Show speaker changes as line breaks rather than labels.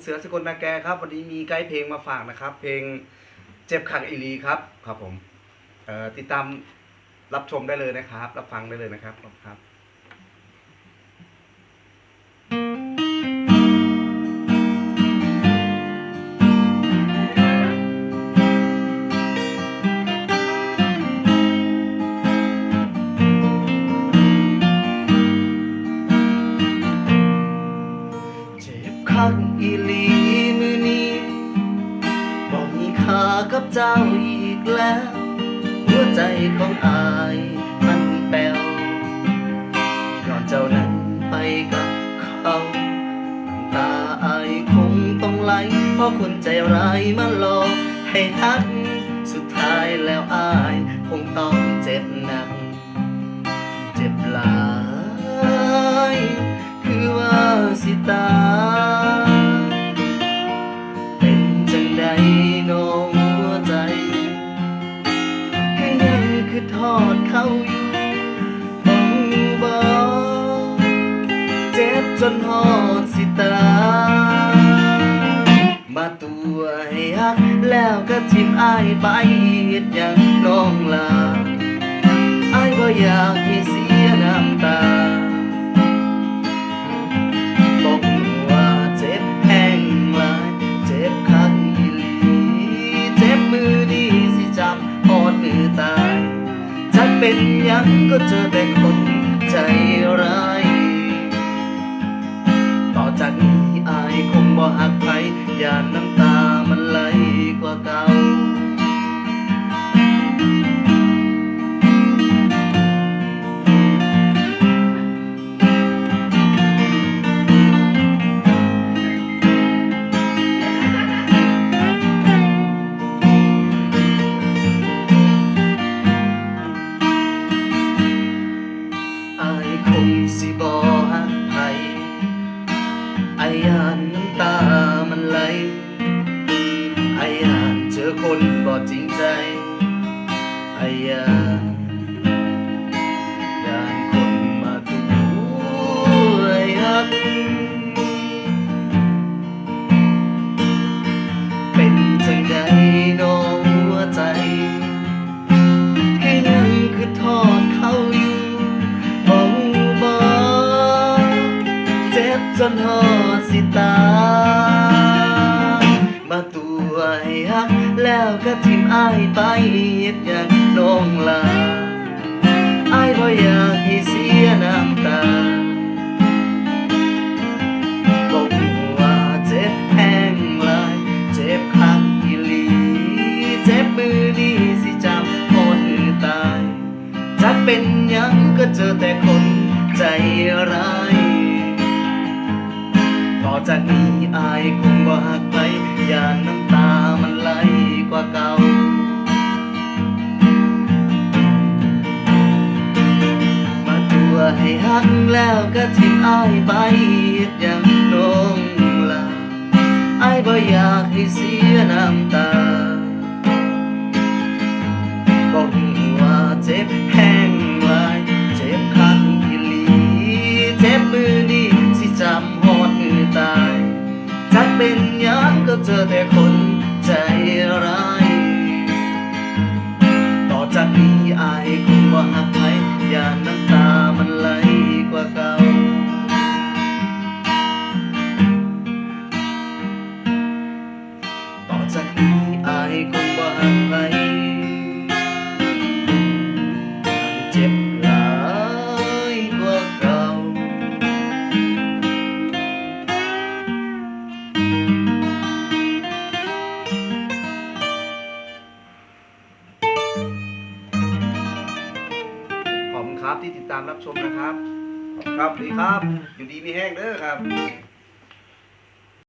เสือสกลนาแกครับวันนี้มีไกด์เพลงมาฝากนะครับ เพลงเจ็บขังอีหลีครับครับผมเอ่อติดตามรับชมได้เลยนะครับ รับฟังได้เลยนะครับขอบคุณครับ กับเจ้าอีกแล้ว หัวใจของอายมันแป้วย้อนเจ้านั้นไปกับเขาน้ำตาอายคงต้องไหล เพราะคนใจร้ายมาหลอกให้ทัก สุดท้ายแล้วอายคงต้องเจ็บหนัก เจ็บหลาย คือว่าสิตาย อดเขาอยู่ต้องบอกเจ็บจนหอดสิตา มาตัวให้ฮักแล้วก็ทิมอายไปเฮ็ดหยังน้องลาอายบ่อยากให้เสีย เป็นยังก็เจอแต่คนใจร้าย ต่อจากนี้อายคงบ่หักใครอย่าน้ำตามัน นหอดสิตา มาตัวให้ฮัก แล้วก็ทิมอายไปเฮ็ดหยังน้องลาอายบ่อยากให้เสียน้ำตาบอกว่าเจ็บแห้งลาย เจ็บคักอีหลี เจ็บมือนี้สิจำหอดมือตาย จักเป็นหยังก็เจอแต่คนใจร้าย ต่อจากนี้อายคงบ่หักไปอย่าน้ำตามันไหลกว่าเก่ามาตัวให้หักแล้วก็ทิ้งอายไปอย่างนองลาอายบ่อยากให้เสียน้ำตา ยังก็ ครับที่ติดตามรับชมนะครับ ครับสวัสดีครับ อยู่ดีมีแห้งเด้อครับ